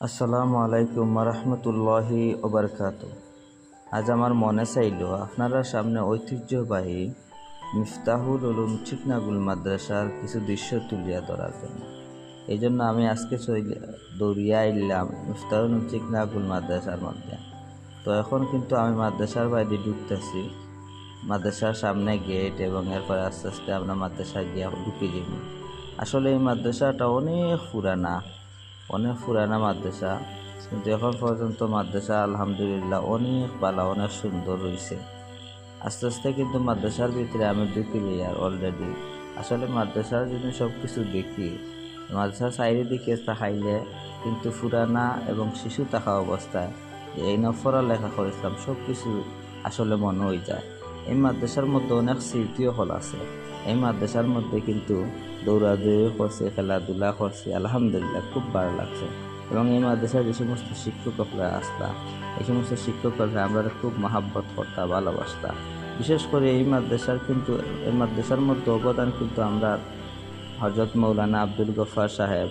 আসসালামু আলাইকুম রহমতুল্লাহি ওবরকাত আজ আমার মনে চাইল, আপনারা সামনে ঐতিহ্যবাহী মিফতাহুল উলুম চিকনাগুল মাদ্রাসার কিছু দৃশ্য তুলিয়া ধরার জন্য। এই জন্য আমি আজকে চইলে- দৌড়িয়া এলাম মিফতাহুল চিকনাগুল মাদ্রাসার মধ্যে। তো এখন কিন্তু আমি মাদ্রাসার বাইরে ঢুকতেছি। মাদ্রাসার সামনে গেট এবং এরপরে আস্তে আস্তে আমরা মাদ্রাসায় গিয়ে ঢুকে যাব আসলে এই মাদ্রাসাটা অনেক পুরানা। অনেক পুরানা মাদ্রাসা, কিন্তু এখন পর্যন্ত মাদ্রাসা আলহামদুলিল্লাহ অনেক পালা অনেক সুন্দর রয়েছে আস্তে আস্তে কিন্তু মাদ্রাসার ভিতরে আমি ঢুকে আর অলরেডি আসলে মাদ্রাসার যদি সব কিছু দেখি। মাদ্রাসার চারিদিকে তাকাইলে কিন্তু পুরানা এবং শিশু থাকা অবস্থায় যে এই নফরা লেখা করেছিলাম সব কিছু আসলে মনে হয়ে যায়। এই মাদ্রাসার মধ্যে অনেক স্মৃতিও হল আছে। এই মাদ্রাসার মধ্যে কিন্তু দৌড়াদৌড়ি করছে, খেলাধুলা করছে, আলহামদুলিল্লাহ খুব ভালো লাগছে। এবং এই মাদ্রাসার যে সমস্ত শিক্ষকরা আসতা, এই সমস্ত শিক্ষকরা আমরা খুব মহাব্বত করতাম ভালোবাসতাম বিশেষ করে এই মাদ্রাসার কিন্তু, এই মাদ্রাসার মধ্যে অবদান কিন্তু আমরা হজরত মৌলানা আব্দুল গফার সাহেব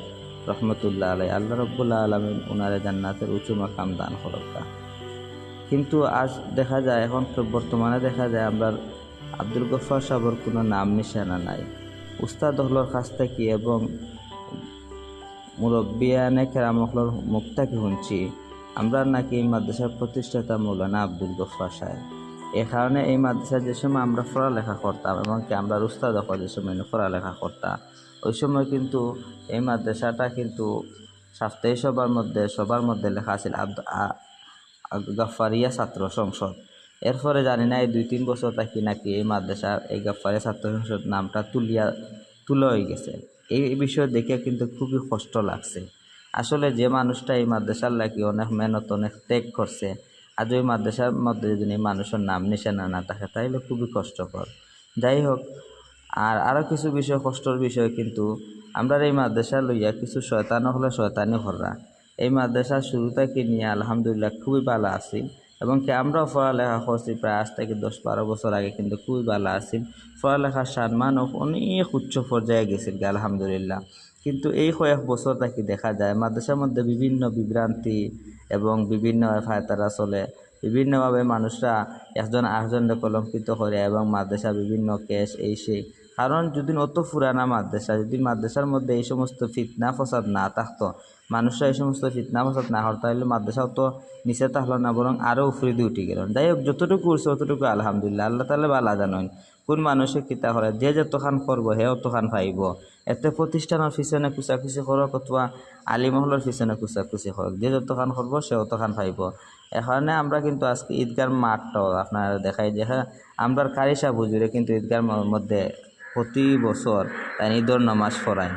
রহমতুল্লাহ আলাই আল্লাহ রব্বুল্লাহ আলমিন উনারে জান্নাতের উঁচু মাকাম দান করতা। কিন্তু আজ দেখা যায়, এখন বর্তমানে দেখা যায়, আমরা আব্দুল গফার সাহেবের কোনো নাম নিশানা নাই। উস্তাদ হলোর কাছ থেকে এবং মুরব্বিয়ানে কেরামহলর মুখ থেকে শুনছি, আমরা নাকি এই মাদ্রাসার প্রতিষ্ঠাতা মৌলানা আব্দুল গফার সাহেব। এ কারণে এই মাদ্রাসায় যে সময় আমরা পড়ালেখা করতাম এবং কি আমরা উস্তাদ হওয়ার যে সময় পড়ালেখা করতাম, ওই সময় কিন্তু এই মাদ্রাসাটা কিন্তু সাপ্তাহিক সবার মধ্যে সবার মধ্যে লেখা আছিল আব্দ গাফারিয়া ছাত্র সংসদ। এরপরে জানি না, এই দুই তিন বছর থাকি নাকি এই মাদ্রাসার এই গাফারিয়া ছাত্র সংসদ নামটা তুলিয়া, তুলা হয়ে গেছে। এই বিষয় দেখে কিন্তু খুবই কষ্ট লাগছে। আসলে যে মানুষটা এই মাদ্রাসার লাগি অনেক মেহনত, অনেক ত্যাগ করছে আজ ওই মাদ্রাসার মধ্যে যদি মানুষের নাম নিশানা না থাকে তাহলে খুবই কষ্টকর। যাই হোক, আর আরও কিছু বিষয়, কষ্টর বিষয় কিন্তু আমরা এই মাদ্রাসা লইয়া কিছু শয়তানও হলে শয়তানি হররা। এই মাদ্রাসা শুরু থেকে নিয়ে আলহামদুলিল্লাহ খুবই ভালো আছি। এবং কি আমরাও পড়ালেখা করছি প্রায় আজ থেকে দশ বারো বছর আগে, কিন্তু খুবই ভালো আছি। পড়ালেখার সম্মানও অনেক উচ্চ পর্যায়ে গেছিল আলহামদুলিল্লাহ। কিন্তু এই কয়েক বছর থাকি দেখা যায়? মাদ্রাসার মধ্যে বিভিন্ন বিভ্রান্তি এবং বিভিন্ন ফায়তারা চলে বিভিন্নভাবে মানুষরা একজন আরেকজনকে কলঙ্কিত করে এবং মাদ্রাসা বিভিন্ন কেস, এই সেই। কারণ যদি অত পুরানা মাদ্রাসা, যদি মাদ্রাসার মধ্যে এই সমস্ত ফিতনা ফসাদ না থাকতো, মানুষরা এই সমস্ত ফিতনা ফসাদ না হতো তাহলে মাদ্রাসাও তো নিচে থাকল না, বরং আরও উপরে দিয়ে উঠে গেল। যাই হোক, যতটুকু উঠছে অতটুকু আলহামদুলিল্লাহ। আল্লাহ তাহলে বালা জানেন, কোন মানুষে কিতা করে, যে যতখান করব, হে অতখান পাইব। এতে প্রতিষ্ঠানের পিছনে কুচাকুচি করক অথবা আলিমহলের পিছনে কুচাকুচি করক যে যতখান করব সে অতখান পাইব এখানে আমরা কিন্তু আজকে ঈদগার মাঠটাও আপনারা দেখাই যে হ্যাঁ আমরা কারিসা বুজুরে কিন্তু ঈদগার মধ্যে প্রতি বছর ঈদর নামাজ পড়ায়